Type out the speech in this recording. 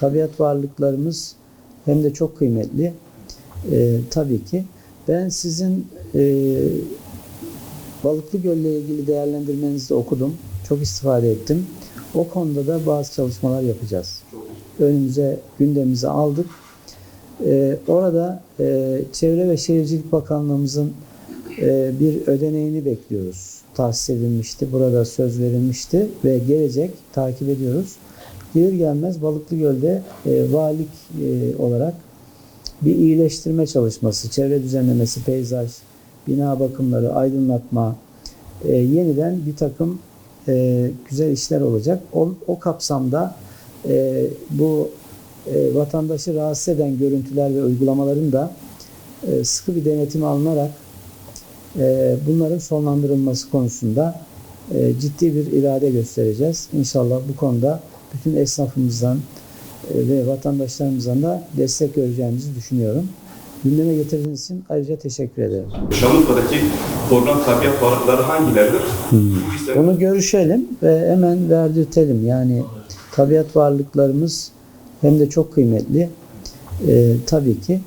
tabiat varlıklarımız hem de çok kıymetli. Ee, tabii ki. Ben sizin e, Balıklı Göl'le ilgili değerlendirmenizi de okudum. Çok istifade ettim. O konuda da bazı çalışmalar yapacağız. Önümüze, gündemimize aldık. Ee, orada e, Çevre ve Şehircilik Bakanlığımızın e, bir ödeneğini bekliyoruz. Tahsis edilmişti, burada söz verilmişti ve gelecek, takip ediyoruz. Gelir gelmez Balıklı Göl'de e, valilik e, olarak bir iyileştirme çalışması, çevre düzenlemesi, peyzaj, bina bakımları, aydınlatma, e, yeniden bir takım e, güzel işler olacak. O, o kapsamda e, bu e, vatandaşı rahatsız eden görüntüler ve uygulamaların da e, sıkı bir denetime alınarak e, bunların sonlandırılması konusunda e, ciddi bir irade göstereceğiz. İnşallah bu konuda bütün esnafımızdan e, ve vatandaşlarımızdan da destek göreceğimizi düşünüyorum. Gündeme getirdiğiniz için ayrıca teşekkür ederim. Şanlıurfa'daki korunan tabiat varlıkları hangileridir? Bu liste- Onu görüşelim ve hemen verdirtelim. Yani tabiat varlıklarımız hem de çok kıymetli. Ee, tabii ki.